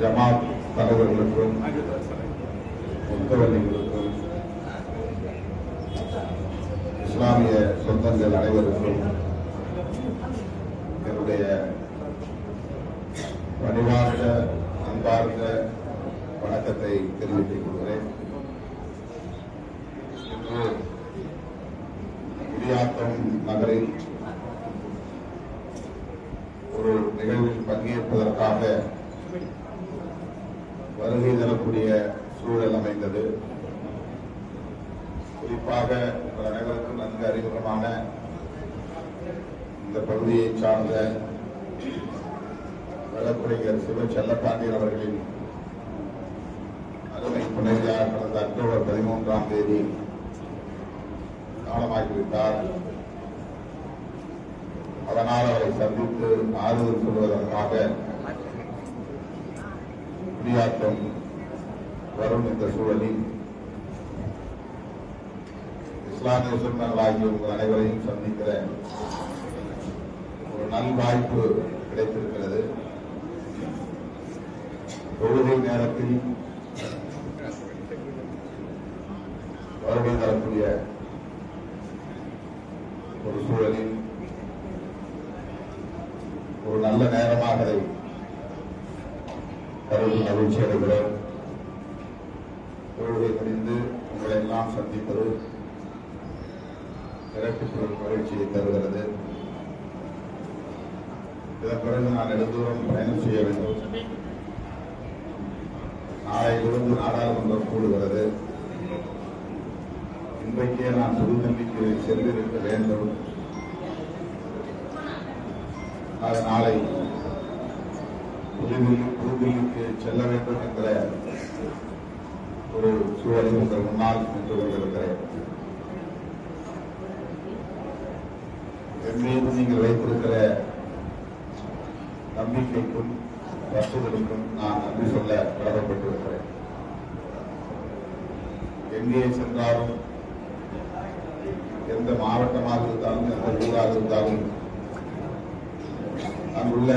ஜமாத் தலைவர்களுக்கும் முத்தவல்லிகளுக்கும் இஸ்லாமிய சொந்தங்கள் அனைவருக்கும் என்னுடைய பணிவார்ந்த அன்பார்ந்த வணக்கத்தை தெரிவித்துக் கொள்கிறேன். இன்று குடியாத்தம் நகரில் ஒரு நிகழ்வில் பங்கேற்பதற்காக வருகை தரக்கூடிய சூழல் அமைந்தது. குறிப்பாக உங்கள் அனைவருக்கும் நன்கு அறிமுகமான இந்த பகுதியை சார்ந்த வழக்குரைஞர் சிவ செல்லப்பாண்டியன் அவர்களின் அருமை துணைவியார் கடந்த அக்டோபர் பதிமூன்றாம் தேதி காலமாகிவிட்டார். அதனால் அவரை சந்தித்து ஆறுதல் சொல்வதற்காக குடியாத்தம் வரும் இந்த சூழலில் இஸ்லாமிய சொந்தங்களாகிய உங்கள் அனைவரையும் சந்திக்கிற ஒரு நல்வாய்ப்பு கிடைத்திருக்கிறது. தொழுகை நேரத்தில் வருகை தரக்கூடிய ஒரு சூழலில் ஒரு நல்ல நேரமாக அதை கருதி மகிழ்ச்சி அடைகிறோம் தொழுகை முடிந்து உங்களை எல்லாம் சந்திப்பது சிறப்பு மகிழ்ச்சியை தருகிறது. இதன் பிறகு நான் நெடுந்தூரம் பயணம் செய்ய வேண்டும். நாளையிலிருந்து நாடாளுமன்றம் கூடுகிறது. இன்றைக்கே நான் புதுதில்லிக்கு சென்றிருக்க வேண்டும். அது நாளை புதுதில்லி புதுதில்லிக்கு செல்ல வேண்டும் என்ற ஒரு சூழலில் உங்கள் முன்னால் நின்று கொண்டிருக்கிறேன். என்மீது நீங்கள் வைத்திருக்கிற நம்பிக்கைக்கும் வசதிகளுக்கும் நான் நன்றி சொல்ல கடமைப்பட்டிருக்கிறேன். எங்கே சென்றாலும் எந்த மாவட்டமாக இருந்தாலும் எந்த ஊராக இருந்தாலும் அங்குள்ள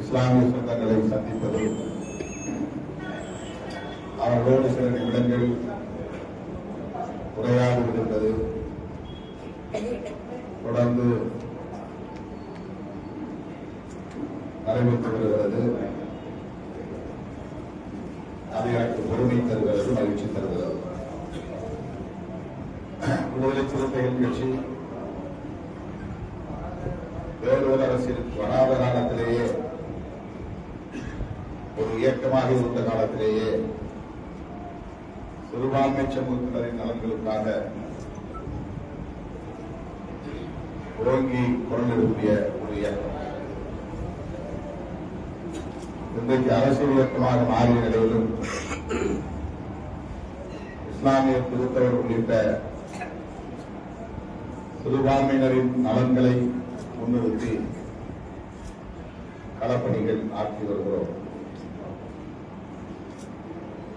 இஸ்லாமிய சொந்தங்களை சந்திப்பது அவர்களோடு சில நிமிடங்கள் உரையாடி விடுகிறது தொடர்ந்து நடைபெற்று வருகிறது அது எனக்கு பெருமை தருகிறது மகிழ்ச்சி தருகிறது. விடுதலை சிறுத்தைகள் கட்சி வேலூர் அரசின் வராத காலத்திலேயே ஒரு இயக்கமாக இருந்த காலத்திலேயே சிறுபான்மை சமூகத்தினரின் நலன்களுக்காக ஓங்கி குரல் எழுப்பிய ஒரு இயக்கம். இன்றைக்கு அரசியல் இயக்கமாக மாறிய நிலையிலும் இஸ்லாமிய கிறிஸ்தவர் உள்ளிட்ட சிறுபான்மையினரின் நலன்களை முன்னிறுத்தி களப்பணிகள் ஆற்றி வருகிறோம்.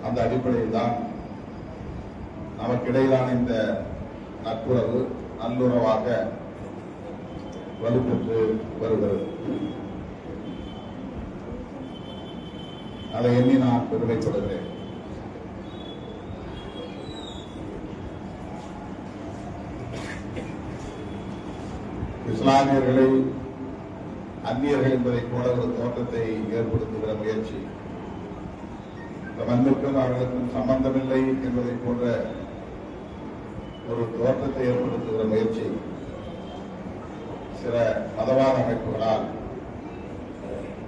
அந்த அடிப்படையில் தான் நமக்கிடையிலான இந்த நட்புறவு நல்லுறவாக வலுப்பெற்று வருகிறது. அதை எண்ணி நான் பெருமைப்படுகிறேன். இஸ்லாமியர்களை அந்நியர்கள் என்பதை போல ஒரு தோற்றத்தை ஏற்படுத்துகிற முயற்சி. மண்ணுக்கும் அவர்களுக்கும் சம்பந்தமில்லை என்பதை போன்ற ஒரு தோற்றத்தை ஏற்படுத்துகிற முயற்சி. சில மதவாத அமைப்புகளால்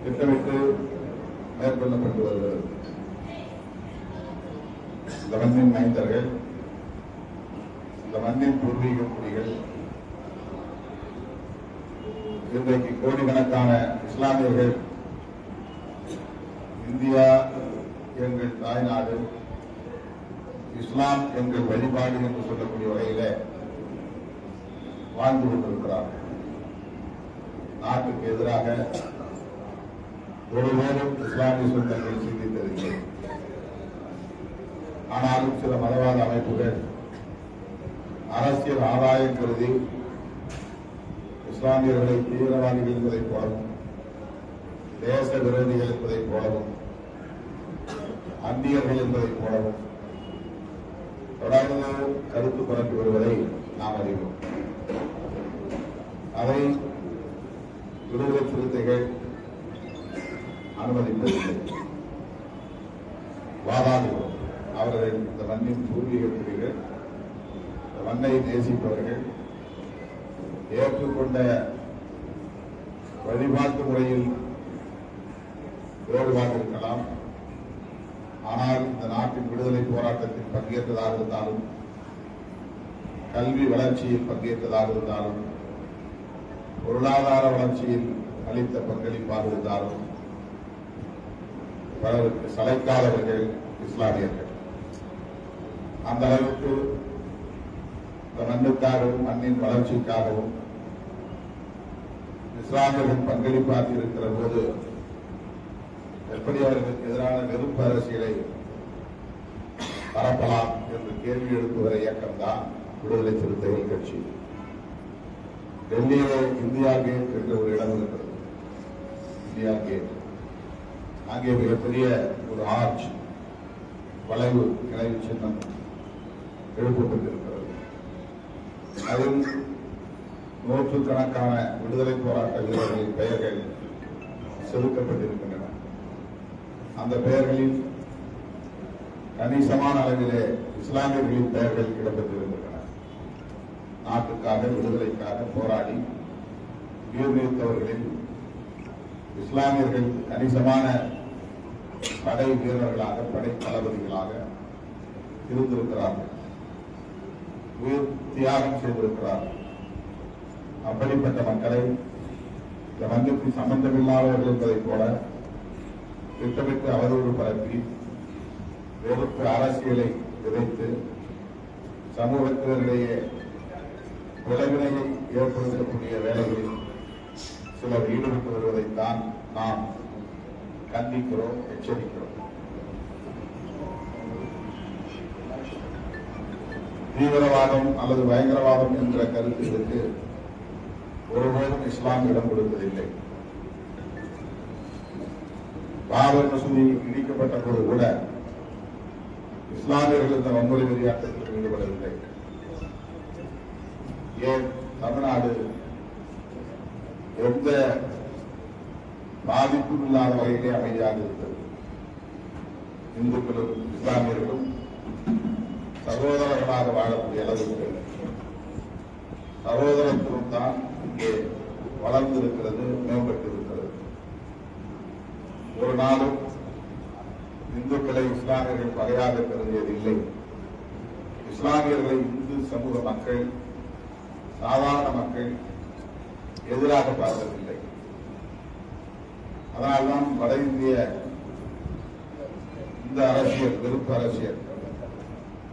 திட்டமிட்டு மேற்கொள்ளப்பட்டு வருகிறது இந்த மண்ணின் மைந்தர்கள் இந்த மண்ணின் பூர்வீக குடிகள் இன்றைக்கு கோடிக்கணக்கான இஸ்லாமியர்கள் இந்தியா எங்கள் தாய்நாடு இஸ்லாம் எங்கள் வழிபாடு என்று சொல்லக்கூடிய வகையில வாழ்ந்து கொண்டிருக்கிறார்கள். நாட்டுக்கு எதிராக ஒருபோதும் இஸ்லாமிய சொந்தங்கள் சிந்தித்ததில்லை. ஆனாலும் சில மதவாத அமைப்புகள் அரசியல் ஆதாயம் கருதி இஸ்லாமியர்களை தீவிரவாதிகள் என்பதைப் போலவும் தேச விரோதிகள் என்பதைப் போலவும் அந்நியர்கள் என்பதைப் போலவும் தொடர்ந்து கருத்து பரப்பி வருவதை நாம் அறிவோம். அதை விடுதலை சிறுத்தைகள் அனுமதிப்பதில்லை வாதாடுகிறோம். அவர்கள் இந்த மண்ணின் பூர்வீக குடிகள் இந்த மண்ணை நேசிப்பவர்கள் ஏற்றுக்கொண்ட வழிபாட்டு முறையில் வேறுபாடு இருக்கலாம். ஆனால் இந்த நாட்டின் விடுதலை போராட்டத்தில் பங்கேற்றதாக இருந்தாலும் கல்வி வளர்ச்சியில் பங்கேற்றதாக இருந்தாலும் பொருளாதார வளர்ச்சியில் அளித்த பங்களிப்பாக இருந்தாலும் பலருக்கு சளைக்காதவர்கள் இஸ்லாமியர்கள். அந்த அளவுக்கு இந்த மண்ணுக்காகவும் மண்ணின் வளர்ச்சிக்காகவும் இஸ்லாமியர்கள் பங்களிப்பாக இருக்கிற போது எப்படி அவர்களுக்கு எதிரான நெருப்பு அரசியலை பரப்பலாம் என்று கேள்வி எழுப்புகிற இயக்கம்தான் விடுதலை சிறுத்தைகள் கட்சி. டெல்லியிலே இந்தியா கேட் என்ற ஒரு இடம் இருக்கிறது. இந்தியா கேட் அங்கே மிகப்பெரிய ஒரு ஆர்ச் வளைவு கிளைவு சின்னம் எழுப்பப்பட்டிருக்கிறது அதில் நூற்றுக்கணக்கான விடுதலை போராட்ட வீரர்களின் பெயர்கள் செலுத்தப்பட்டிருக்கின்றன. அந்த பெயர்களில் கணிசமான அளவிலே இஸ்லாமியர்களின் பெயர்கள் இடம்பெற்றிருக்கின்றன நாட்டுக்காக விடுதலைக்காக போராடி உயிர்நீத்தவர்களில் இஸ்லாமியர்கள் கணிசமான படை வீரர்களாக படை தளபதிகளாக இருந்திருக்கிறார்கள். உயிர் தியாகம் செய்திருக்கிறார்கள். அப்படிப்பட்ட மக்களை இந்த மண்ணுக்கு சம்பந்தமில்லாதவர்கள் என்பதைப் போல திட்டமிட்டு அவதூறு பரப்பி வெறுப்பு அரசியலை விதைத்து சமூகத்தினரிடையே விளைவினையை ஏற்படுத்தக்கூடிய வேலைகளில் சிலர் ஈடுபட்டு வருவதைத்தான் நாம் கண்டிக்கிறோம் எச்சரிக்கிறோம். தீவிரவாதம் அல்லது பயங்கரவாதம் என்ற கருத்திற்கு ஒருபோதும் இஸ்லாம் இடம் கொடுப்பதில்லை. பாபர் மசூதி இடிக்கப்பட்ட போது கூட இஸ்லாமியர்கள் இந்த வன்முறை விளையாட்டத்தில் ஈடுபடவில்லை. ஏன் தமிழ்நாடு எந்த பாதிப்பும் இல்லாத வகையிலே அமைதியாக இருக்கிறது? இந்துக்களும் இஸ்லாமியர்களும் சகோதரர்களாக வாழக்கூடிய அளவுக்கு சகோதரத்துவம் தான் இங்கே வளர்ந்திருக்கிறது மேம்பட்டிருக்கிறது. ஒரு நாளும் இந்துக்களை இஸ்லாமியர்கள் பகையாக கருதியதில்லை. இஸ்லாமியர்களை இந்து சமூக மக்கள் சாதாரண மக்கள் எதிராக பார்க்கவில்லை. அதனால்தான் வட இந்திய இந்த அரசியல் வெறுப்பு அரசியல்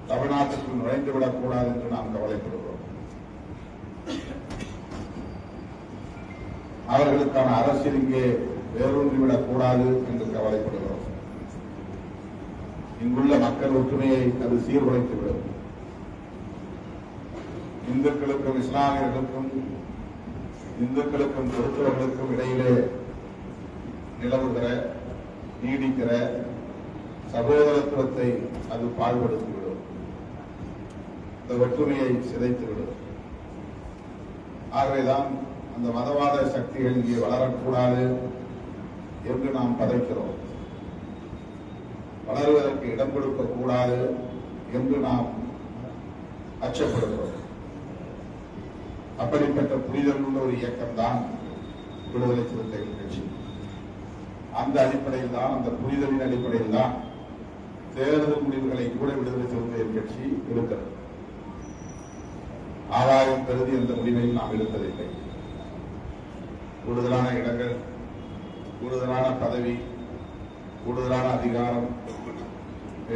தமிழ்நாட்டிற்கு நுழைந்துவிடக் கூடாது என்று நாம் கவலைப்படுகிறோம். அவர்களுக்கான அரசியல் இங்கே வேரூன்றிவிடக் கூடாது என்று கவலைப்படுகிறோம். இங்குள்ள மக்கள் ஒற்றுமையை அது சீர்குலைத்துவிடும். இந்துக்களுக்கும் இஸ்லாமியர்களுக்கும் இந்துக்களுக்கும் கிறிஸ்தவர்களுக்கும் இடையிலே நிலவுகிற நீடிக்கிற சகோதரத்துவத்தை அது பாழ்படுத்திவிடும். இந்த ஒற்றுமையை சிதைத்துவிடும். ஆகவேதான் அந்த மதவாத சக்திகள் இங்கே வளரக்கூடாது என்று நாம் பதைக்கிறோம். வளருவதற்கு இடம் கொடுக்கக்கூடாது என்று நாம் அச்சப்படுகிறோம். அப்படிப்பட்ட புரிதல் உள்ள ஒரு இயக்கம்தான் விடுதலை சிறுத்தைகள் கட்சி. அந்த அடிப்படையில் தான் அந்த புரிதலின் அடிப்படையில் தான் தேர்தல் முடிவுகளை கூட விடுதலை சிறுத்தைகள் கட்சி எடுக்கிறது ஆதாயம் கருதி அந்த முடிவையும் நாம் எடுத்ததில்லை. கூடுதலான இடங்கள் கூடுதலான பதவி கூடுதலான அதிகாரம்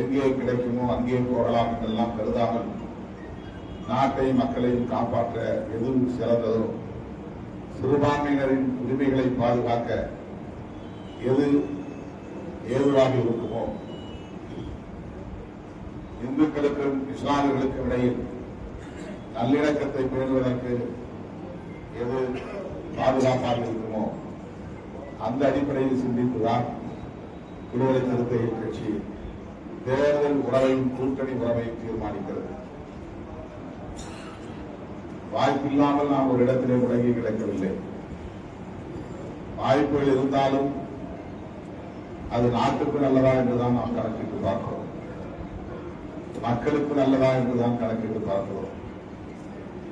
எங்கே கிடைக்குமோ அங்கே போகலாம் என்றெல்லாம் கருதாமல் நாட்டையும் மக்களையும் காப்பாற்ற எதுவும் சிறந்ததோ சிறுபான்மையினரின் உரிமைகளை பாதுகாக்க எது ஏதுவாக இருக்குமோ இந்துக்களுக்கும் இஸ்லாமியர்களுக்கும் இடையில் நல்லிணக்கத்தை பேணுவதற்கு எது பாதுகாப்பாக இருக்குமோ அந்த அடிப்படையில் சிந்தித்துதான் விடுதலை சிறுத்தைகள் கட்சி தேர்தல் உறவையும் கூட்டணி உறவையும் தீர்மானிக்கிறது. வாய்ப்பில்லாமல் நாம் ஒரு இடத்திலே முடங்கி கிடக்கவில்லை. வாய்ப்புகள் இருந்தாலும் அது நாட்டுக்கு நல்லதா என்றுதான் நாம் கணக்கிட்டு பார்க்கிறோம். மக்களுக்கு நல்லதா என்றுதான் கணக்கிட்டு பார்க்கிறோம்.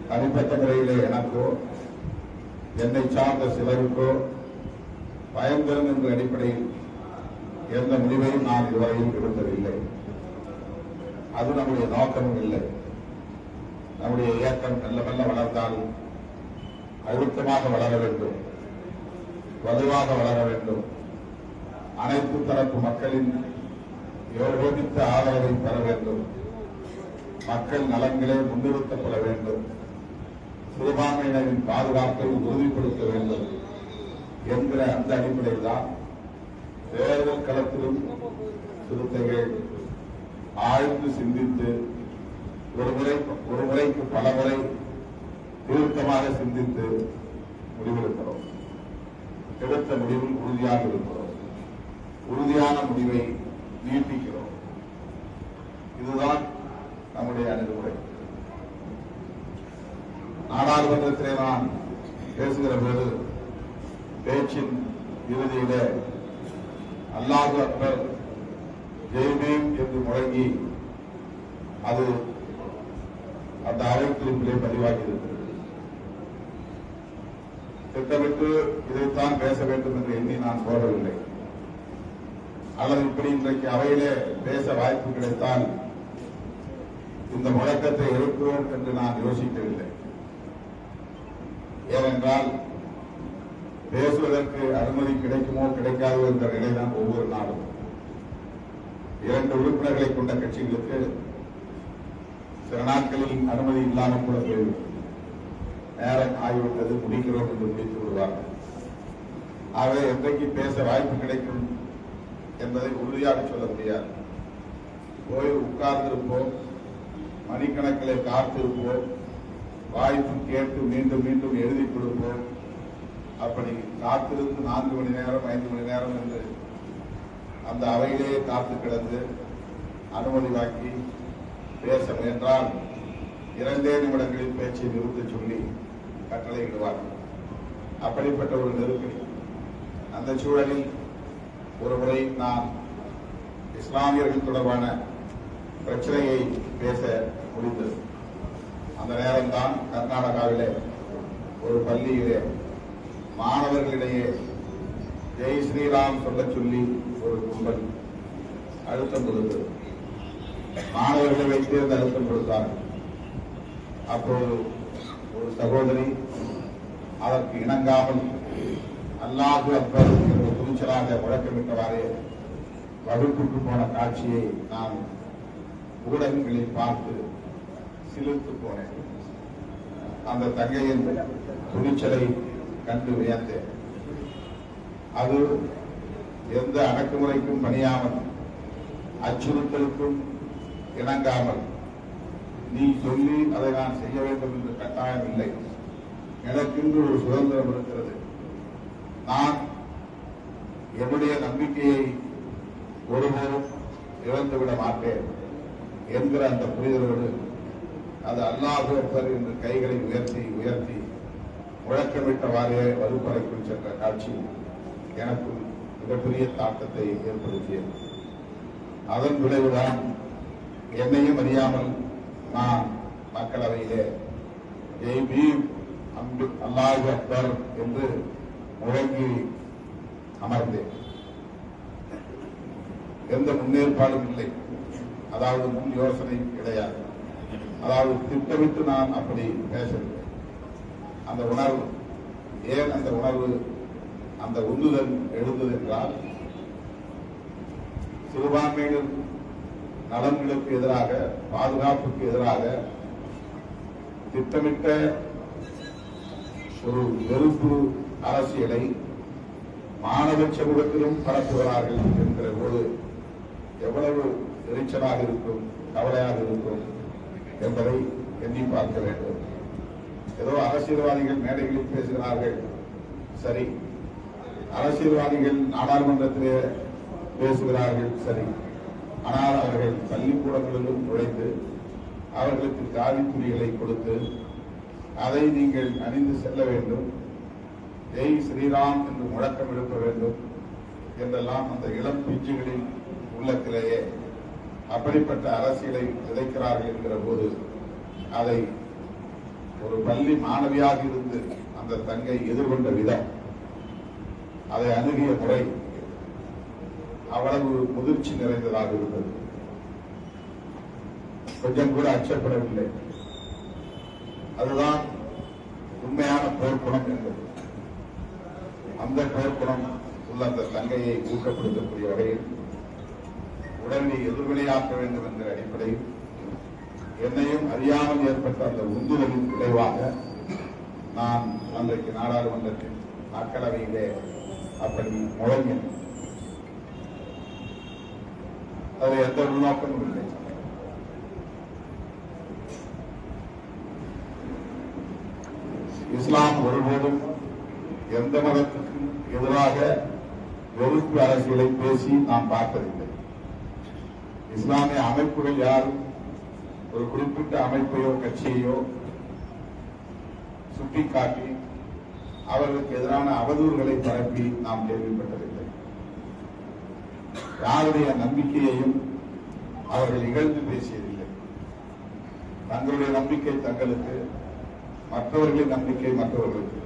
தனிப்பட்ட முறையிலே எனக்கோ என்னை சார்ந்த சிலருக்கோ பயம் என்ற அடிப்படையில் எந்த முடிவையும் நான் இதுவரையில் எடுத்ததில்லை அது நம்முடைய நோக்கமும் இல்லை. நம்முடைய இயக்கம் நல்ல மெல்ல வளர்ந்தால் அழுத்தமாக வளர வேண்டும். வலுவாக வளர வேண்டும். அனைத்து தரப்பு மக்களின் யோகித்த ஆதரவை பெற வேண்டும். மக்கள் நலன்களே முன்னிறுத்தப்பட வேண்டும். சிறுபான்மையினரின் பாதுகாப்பை உறுதிப்படுத்த வேண்டும் என்கிற அந்த அடிப்படையில் தான் தேர்தல் களத்திலும் சிறுத்தைகள் ஆழ்ந்து சிந்தித்து ஒரு முறை ஒரு முறைக்கு பல முறை தீர்க்கமாக சிந்தித்து முடிவெடுக்கிறோம். எடுத்த முடிவில் உறுதியாக இருக்கிறோம். உறுதியான முடிவை நீட்டிக்கிறோம். இதுதான் நம்முடைய அணுகுமுறை. நாடாளுமன்றத்திலே நான் பேசுகிற போது பேச்சின் இறுதியில அல்லாஹு அக்பர் ஜெய்பீம் என்று முழங்கி அது அந்த அவைக்குறிப்பிலே பதிவாகி இருக்கிறது. திட்டமிட்டு இதைத்தான் பேச வேண்டும் என்று எண்ணி நான் போடவில்லை அல்லது இப்படி இன்றைக்கு அவையிலே பேச வாய்ப்பு கிடைத்தால் இந்த முழக்கத்தை எழுப்புவோம் என்று நான் யோசிக்கவில்லை. ஏனென்றால் பேசுவதற்கு அனுமதி கிடைக்குமோ கிடைக்காதோ என்ற நிலைதான் ஒவ்வொரு நாடும் இரண்டு உறுப்பினர்களை கொண்ட கட்சிகளுக்கு சில நாட்களில் அனுமதி இல்லாமல் கூட போய்விடும் நேரம் ஆகிவிட்டது முடிக்கிறோம் என்று முடித்து விடுவார்கள். ஆகவே என்றைக்கு பேச வாய்ப்பு கிடைக்கும் என்பதை உறுதியாக சொல்ல முடியாது. போய் உட்கார்ந்திருப்போம் மணிக்கணக்கிலே காத்திருப்போம் வாய்ப்பு கேட்டு மீண்டும் மீண்டும் எழுதி கொடுப்போம். அப்படி காத்திருந்து நான்கு மணி நேரம் ஐந்து மணி நேரம் என்று அந்த அவையிலேயே காத்து கிடந்து அனுமதி வாங்கி பேச முயன்றால் இரண்டே நிமிடங்களில் பேச்சை நிறுத்த சொல்லி கட்டளையிடுவார் அப்படிப்பட்ட ஒரு நெருக்கடி. அந்த சூழலில் ஒருமுறை நான் இஸ்லாமியர்கள் தொடர்பான பிரச்சனையை பேச முடிந்தது. அந்த நேரம்தான் கர்நாடகாவிலே ஒரு பள்ளியிலே மாணவர்களிடையே ஜெய் ஸ்ரீராம் சொல்லச் சொல்லி ஒரு கும்பல் அழுத்தம் கொடுத்தது. மாணவர்களை வைத்து அந்த அழுத்தம் கொடுத்தார்கள் அப்போது ஒரு சகோதரி அதற்கு இணங்காமல் அல்லாஹு அக்பர் என்ற துணிச்சலாக முழக்கமிட்டவாறே வகுப்புக்கு போன காட்சியை நான் ஊடகங்களில் பார்த்து சிலிர்த்து போனேன். அந்த தங்கையின் துணிச்சலை கண்டு வியந்தேன். அது எந்த அடக்குமுறைக்கும் பணியாமல் அச்சுறுத்தலுக்கும் இணங்காமல். நீ சொல்லி அதை நான் செய்ய வேண்டும் என்று கட்டாயம் இல்லை. எனக்கென்று ஒரு சுதந்திரம் இருக்கிறது. நான் என்னுடைய நம்பிக்கையை ஒருபோதும் இழந்துவிட மாட்டேன் என்கிற அந்த புரிதலோடு அது அல்லாஹர் என்று கைகளை உயர்த்தி உயர்த்தி முழக்கமிட்டவாறே வகுப்பறைக்குள் சென்ற காட்சி எனக்கு மிகப்பெரிய தாக்கத்தை ஏற்படுத்தியது. அதன் விளைவுதான் என்னையும் அறியாமல் நான் மக்களவையிலே ஜெய் பீம் அன்பு அல்லாஹ் அக்பர் என்று முழங்கி அமர்ந்தேன். எந்த முன்னேற்பாடும் இல்லை. அதாவது முன் யோசனை கிடையாது. அதாவது திட்டமிட்டு நான் அப்படி பேசவில்லை. அந்த உணர்வு ஏன் அந்த உணர்வு அந்த உந்துதல் எழுந்தது என்றால் சிறுபான்மையினர் நலன்களுக்கு எதிராக பாதுகாப்புக்கு எதிராக திட்டமிட்ட ஒரு வெறுப்பு அரசியலை மாணவ சமூகத்திலும் பரப்புகிறார்கள் என்கிற போது எவ்வளவு எரிச்சலாக இருக்கும் கவலையாக இருக்கும் என்பதை எண்ணி பார்க்க வேண்டும். ஏதோ அரசியல்வாதிகள் மேடைகளில் பேசுகிறார்கள். சரி. அரசியல்வாதிகள் நாடாளுமன்றத்திலே பேசுகிறார்கள். சரி. ஆனால் அவர்கள் பள்ளிக்கூடங்களிலும் நுழைந்து அவர்களுக்கு காவி துணிகளை கொடுத்து அதை நீங்கள் அணிந்து செல்ல வேண்டும். ஜெய் ஸ்ரீராம் என்று முழக்கம் எழுப்ப வேண்டும் என்றெல்லாம் அந்த இளம் பிஞ்சுகளின் உள்ளத்திலேயே அப்படிப்பட்ட அரசியலை விதைக்கிறார்கள் என்கிற போது அதை ஒரு பள்ளி மாணவியாக இருந்து அந்த தங்கை எதிர்கொண்ட விதம். அதை அணுகிய முறை அவ்வளவு முதிர்ச்சி நிறைந்ததாக இருந்தது. கொஞ்சம் கூட அச்சப்படவில்லை. அதுதான் உண்மையான போர்க்குணம் என்பது. அந்த போர்க்குணம் உள்ள அந்த தங்கையை ஊக்கப்படுத்தக்கூடிய வகையில் உடனே எதிர்வினையாற்ற வேண்டும் என்ற அடிப்படையில் என்னையும் அறியாமல் ஏற்பட்ட அந்த உந்துதலின் விளைவாக நான் அன்றைக்கு நாடாளுமன்றத்தில் மக்களவையிலே அப்படி முழங்கினேன். அது எந்த உள்நோக்கமும் இல்லை. இஸ்லாம் ஒருபோதும் எந்த மதத்துக்கும் எதிராக வெறுப்பு அரசியலை பேசி நாம் பார்த்ததில்லை இஸ்லாமிய அமைப்புகள் யாரும் ஒரு குறிப்பிட்ட அமைப்பையோ கட்சியையோ சுட்டிக்காட்டி அவர்களுக்கு எதிரான அவதூறுகளை பரப்பி நாம் கேள்விப்பட்டதில்லை. யாருடைய நம்பிக்கையையும் அவர்கள் இகழ்ந்து பேசியதில்லை. தங்களுடைய நம்பிக்கை தங்களுக்கு மற்றவர்களின் நம்பிக்கை மற்றவர்களுக்கு.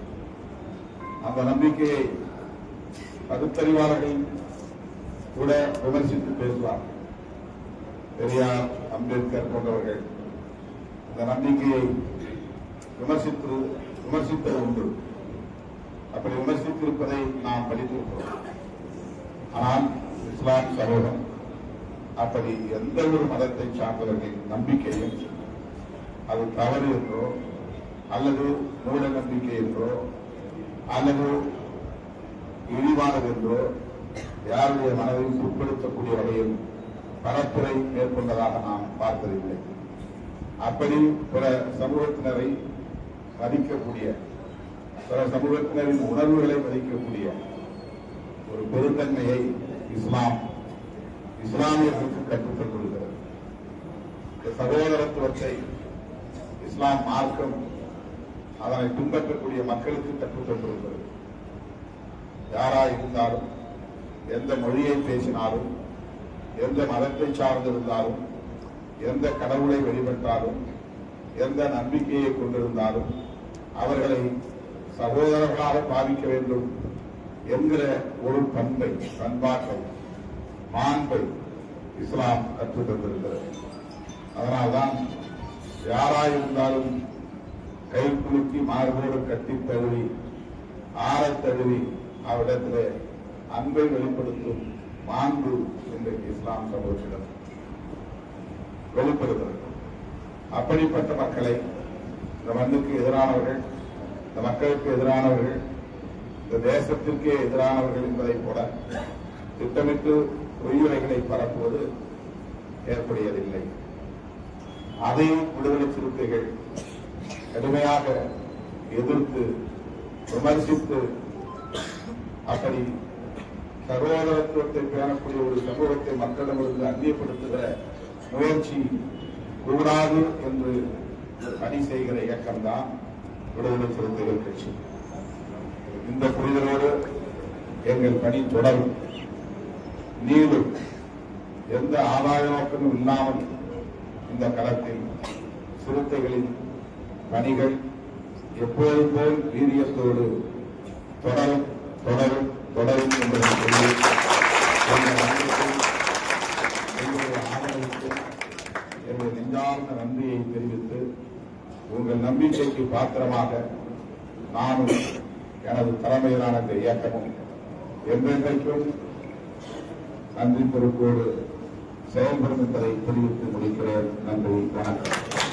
அந்த நம்பிக்கையை பகுத்தறிவாளர்கள் கூட விமர்சித்து பேசுவார் பெரியார் அம்பேத்கர் போன்றவர்கள் இந்த நம்பிக்கையை விமர்சித்து விமர்சித்தது உண்டு. அப்படி விமர்சித்திருப்பதை நாம் படித்திருக்கிறோம். ஆனால் இஸ்லாம் சரோகம் அப்படி எந்த ஒரு மதத்தை சார்ந்தவர்களின் நம்பிக்கையும் அது தவறு என்றோ அல்லது மூட நம்பிக்கை என்றோ அல்லது இழிவானது என்றோ யாருடைய மனதையும் உட்படுத்தக்கூடிய வகையில் பரப்புரை மேற்கொண்டதாக நாம் பார்த்ததில்லை. அப்படி பிற சமூகத்தினரை மதிக்கக்கூடிய பிற சமூகத்தினரின் உணர்வுகளை மதிக்கக்கூடிய ஒரு பெருந்தன்மையை இஸ்லாம் இஸ்லாமியர்களுக்கு கற்றுத் கொள்கிறது. சகோதரத்துவத்தை இஸ்லாம் மார்க்கம் அதனை பின்பற்றக்கூடிய மக்களுக்கு கற்றுத் தந்திருக்கிறது. யாரா இருந்தாலும் எந்த மொழியை பேசினாலும் எந்த மதத்தை சார்ந்திருந்தாலும் எந்த கடவுளை வழிபட்டாலும் எந்த நம்பிக்கையை கொண்டிருந்தாலும் அவர்களை சகோதரர்களாக பாவிக்க வேண்டும். என்கிற ஒரு பண்பை பண்பாட்டை மாண்பை இஸ்லாம் கற்றுத் தந்திருக்கிறது. அதனால்தான் யாராயிருந்தாலும் கை குலுக்கி மார்போடு கட்டித் தழுவி ஆறத் தழுவி அவரிடத்திலே அன்பை வெளிப்படுத்தும் மாண்பு இன்றைக்கு இஸ்லாம் சமூகத்திடம் வெளிப்படுகிறது. அப்படிப்பட்ட மக்களை இந்த மண்ணுக்கு எதிரானவர்கள் இந்த மக்களுக்கு எதிரானவர்கள் தேசத்திற்கே எதிரானவர்கள் என்பதைப் போல திட்டமிட்டு பொய்யுரைகளை பரப்புவது ஏற்புடையதில்லை. அதையும் விடுதலை சிறுத்தைகள் கடுமையாக எதிர்த்து விமர்சித்து அப்படி சகோதரத்துவத்தை பேணக்கூடிய ஒரு சமூகத்தை மக்களிடமிருந்து அந்நியப்படுத்துகிற முயற்சி கூடாது என்று பணி செய்கிற இயக்கம்தான் விடுதலை சிறுத்தைகள் கட்சி. இந்த புரிதலோடு எங்கள் பணி தொடரும். நீடும் எந்த ஆதாய நோக்கமும் இல்லாமல் இந்த களத்தில் சிறுத்தைகளின் பணிகள் எப்போதும் போல் வீரியத்தோடு தொடரும் தொடரும் தொடரும் என்பதை சொல்லி எங்கள் எங்களுடைய ஆதரவுக்கு என்னுடைய நெஞ்சார்ந்த நன்றியை தெரிவித்து உங்கள் நம்பிக்கைக்கு பாத்திரமாக நானும் எனது தலைமையிலான இந்த இயக்கமும் என்றென்றைக்கும் நன்றி பொறுப்போடு செயல்படும் என்பதை தெரிவித்து முடிக்கிறேன். நன்றி வணக்கம்.